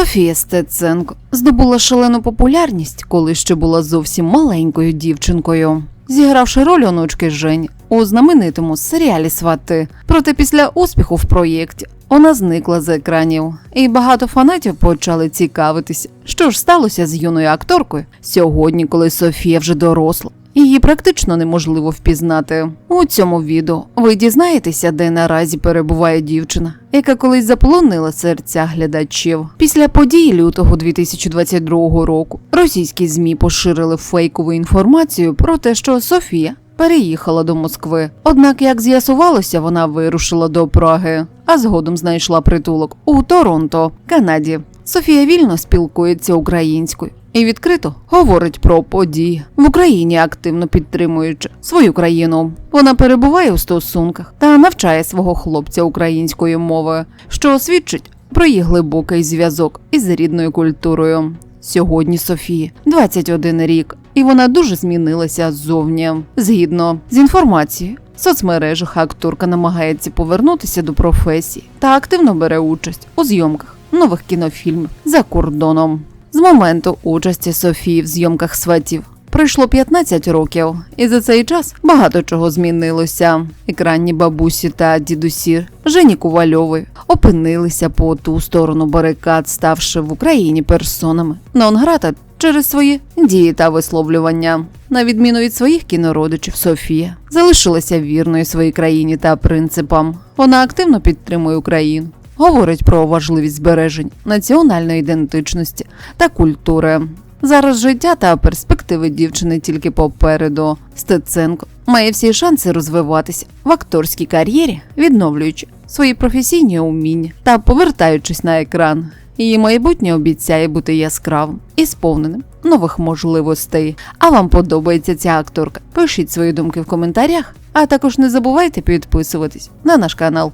Софія Стеценко здобула шалену популярність, коли ще була зовсім маленькою дівчинкою, зігравши роль онучки Жень у знаменитому серіалі Свати. Проте після успіху в проєкті вона зникла з екранів, і багато фанатів почали цікавитися, що ж сталося з юною акторкою сьогодні, коли Софія вже доросла. Її практично неможливо впізнати. У цьому відео ви дізнаєтеся, де наразі перебуває дівчина, яка колись заполонила серця глядачів. Після подій лютого 2022 року російські змі поширили фейкову інформацію про те, що Софія переїхала до Москви. Однак, як з'ясувалося, вона вирушила до Праги, а згодом знайшла притулок у Торонто, Канаді. Софія вільно спілкується українською і відкрито говорить про події в Україні, активно підтримуючи свою країну. Вона перебуває у стосунках та навчає свого хлопця української мови, що свідчить про її глибокий зв'язок із рідною культурою. Сьогодні Софії 21 рік, і вона дуже змінилася ззовні. Згідно з інформацією, в соцмережах акторка намагається повернутися до професії та активно бере участь у зйомках нових кінофільмів за кордоном. З моменту участі Софії в зйомках сватів пройшло 15 років, і за цей час багато чого змінилося. Екранні бабусі та дідусі Жені Ковальової опинилися по ту сторону барикад, ставши в Україні персонами Нонграта через свої дії та висловлювання. На відміну від своїх кінородичів, Софія залишилася вірною своїй країні та принципам. Вона активно підтримує Україну. Говорить про важливість збережень національної ідентичності та культури. Зараз життя та перспективи дівчини тільки попереду. Стеценко має всі шанси розвиватися в акторській кар'єрі, відновлюючи свої професійні уміння та повертаючись на екран. Її майбутнє обіцяє бути яскравим і сповненим нових можливостей. А вам подобається ця акторка? Пишіть свої думки в коментарях, а також не забувайте підписуватись на наш канал.